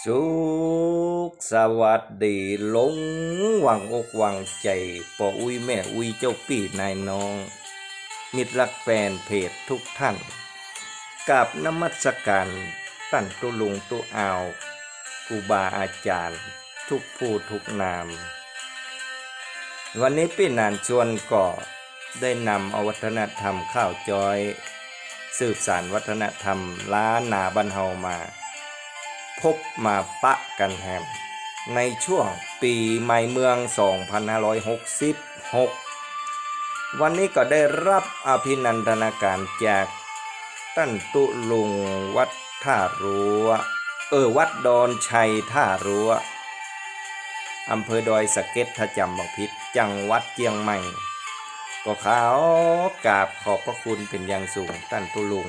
สุขสวัสดีลงหวังอกหวังใจปออุ้ยแม่อุ้ยเจ้าปีนายน้อง มิตรรักแฟนเพจทุกท่านกับนมัสการตั้นตุลุงตุอาวครูบาอาจารย์ ทุกผู้ทุกนาม วันนี้พี่นานชวนก่อได้นำอวัฒนธรรมข้าวจอย สืบสารวัฒนธรรมล้านนาบันเฮามา พบมาปะกันแฮม ในช่วงปีใหม่เมือง 2566 วันนี้ก็ได้รับอภินันทนาการจากตั้นตุลุงวัดท่ารั้ว เออ วัดดอนชัยท่ารั้วอำเภอดอยสะเก็ดถ้าจำบักพิษจังหวัดเจียงใหม่ ก็ขาวกราบขอบพระคุณเป็นอย่างสูงตั้นตุลุง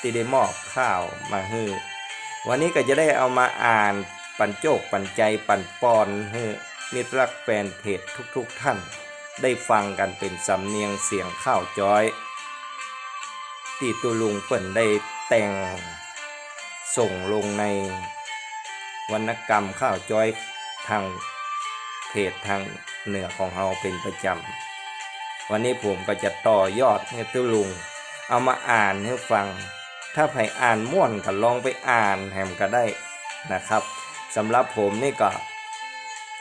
ที่ได้มอบข้าวมาให้ วันนี้ก็จะได้เอามาอ่านปันโจกปันใจปันปอนให้มิตรรักแฟนเพจทุกๆทท่าน ได้ฟังกันเป็นสำเนียงเสียงข้าวจอยที่ตุลุงเปิ่นได้แต่งส่งลงในวรรณกรรมข้าวจอยทางเพจทางเหนือของเราเป็นประจำ วันนี้ผมก็จะต่อยอดให้ตุลุง เอามาอ่านให้ฟัง ถ้าใครอ่านม่วนก็ลองไปอ่านแฮมก็ได้นะครับสำหรับผมนี่ก็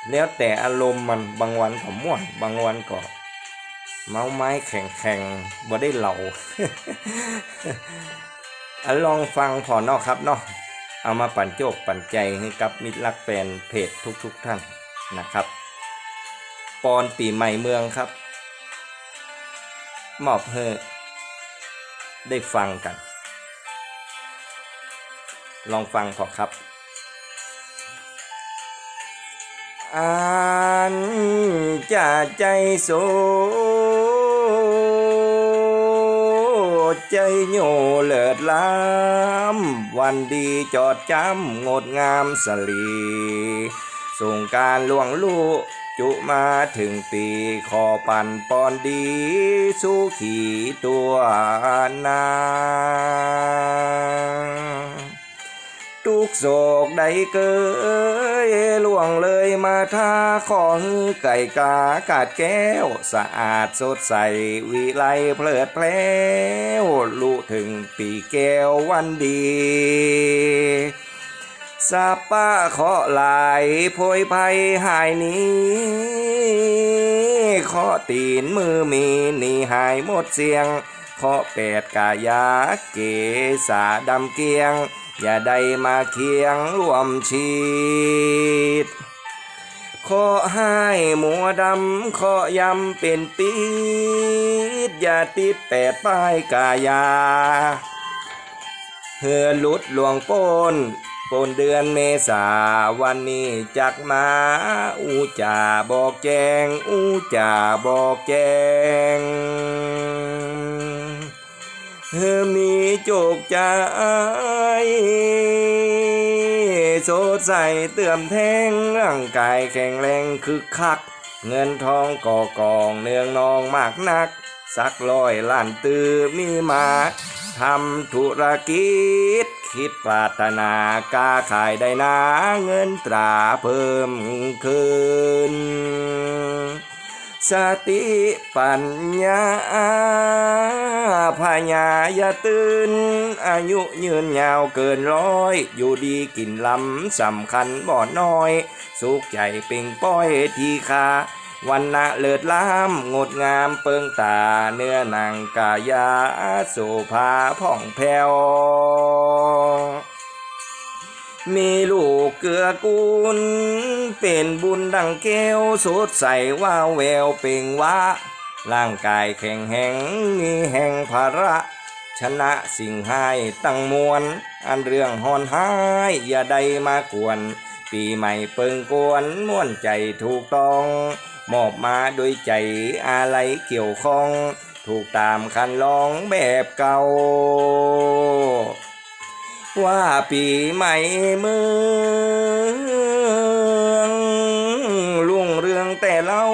แล้วแต่อารมณ์มันบางวันก็ม่วน บางวันก็เมาไม้แข็งแข็งบ่ได้เหล่าอลองฟังพอเนอกครับเนาะเอามาปั่นโจกปั่นใจให้กับมิตรรักแฟนเพจทุกๆทท่านนะครับ ปอนปีใหม่เมืองครับ มอบเฮอได้ฟังกัน ลองฟังพอครับอ่านจากใจโสใจโยเลิศล้ำวันดีจอดจำงดงามสลีส่งการล่วงลูจุมาถึงปีขอปันปอนดี สู้ขี่ตัวนาทุก โศกใดเกยล่วงเลยมาท่าขอฮือไก่กากาดแก้ว สะอาดสดใสวิไลเพลิดเพลวรู้ถึงปีแก้ววันดีสาป้าขอหลายโพยภัยหายหนี้ขอตีนมือมีนี่หายหมดเสียงขอแปดกายาเกษาดำเกียง อย่าได้มาเคียงร่วมชีดขอให้หมัวดำขอยำเป็นปีดอย่าติดแปดป้ายกายาเฮือลุดหลวงโปนโปนเดือนเมษาวันนี้จักมาอูจ่าบอกแจงอูจ่าบอกแจง เธอมีโจกใจสดใสเตื่มแทงร่างกายแข็งแรงคึกคัก เงินทองก่อกองเนืองนองมากนัก สักร้อยล้านตือมีมาทำธุรกิจ คิดปรารถนากาขายได้นาเงินตราเพิ่มขึ้น สติปัญญาพญายาตื่น อายุยืนยาวเกินร้อย อยู่ดีกินลำสำคัญบ่อน้อย สุขใจเป่งป้อยทีคาวันนะเลิศล้ำงดงามเปิงตาเนื้อหนังกายาโสภาผ่องแผ้ว มีลูกเกือกูล เป็นบุญดังแก้วสดใสว่าแววเป่งวะร่างกายแข็งแห่งมีแห่งภาระ ชนะสิ่งให้ตั้งมวล อันเรื่องหอนหาย อย่าได้มากวน ปีใหม่เปิงกวนม่วนใจถูกต้อง มอบมาโดยใจอะไรเกี่ยวข้อง ถูกตามคันลองแบบเก่า ว่าปีใหม่เมืองลุงเรืองแต่เล่า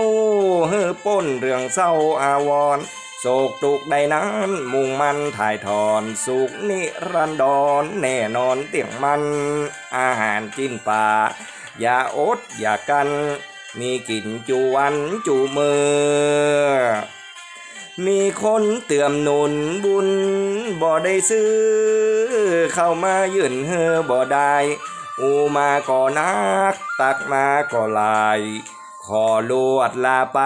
เฮ้อป้นเรื่องเศร้าอาวรโศกตุกใดนั้นมุ่งมันถ่ายถอนสุขนิรันดรแน่นอนเตียงมัน อาหารกินป่า อย่าอดอย่ากัน มีกินจูวันจูมือ มีคนเตื่อมหนุนบุญบ่ได้ซื้อ เข้ามายื่นเฮอบ่ได้อูมาก่อนัก ตักมาก่อลาย ขอลวดลาไป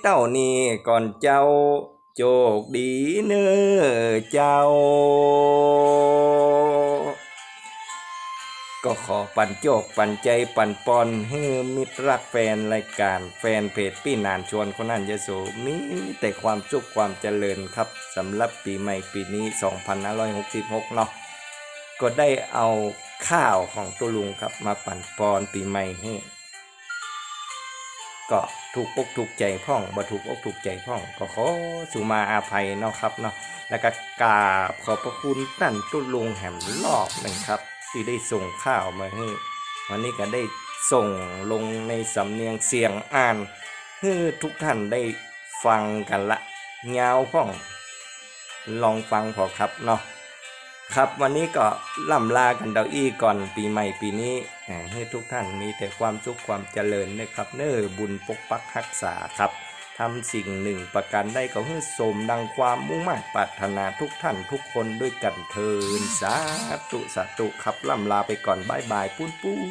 เต้านี้ก่อนเจ้า โจกดีเน้อเจ้า ก็ขอปันโจกปันใจปันปอนให้มิตรรักแฟนรายการแฟนเพจพี่นานชวนคนนั้นยโสมีแต่ความสุขความเจริญครับสำหรับปีใหม่ปีนี้ 2566 เนาะก็ได้เอาข้าวของตุลุงครับมาปั่นปอนปีใหม่ให้ก็ถูกอกถูกใจพ่องบ่ถูกอกถูกใจพ่อง ก็ขอสุมาอาภัยเนาะครับเนาะแล้วก็กราบขอบพระคุณนั่นตุลุงแหมรอบหนึ่งครับ ที่ได้ส่งข้าวมาให้วันนี้ก็ได้ส่งลงในสำเนียงเสียงอ่านให้ทุกท่านได้ฟังกันละเงาวพ่องลองฟังพอครับเนาะครับวันนี้ก็ล่ำลากันเดาอี้ก่อนปีใหม่ปีนี้ให้ทุกท่านมีแต่ความสุขความเจริญนะครับ เน้อบุญปกปักรักษาครับ ทำสิ่งหนึ่งประกันได้ก็คือสมดังความมุ่งมั่นปรารถนาทุกท่านทุกคนด้วยกันเทินสาธุสาธุครับล่ำลาไปก่อนบายบายปุ้นปุ้น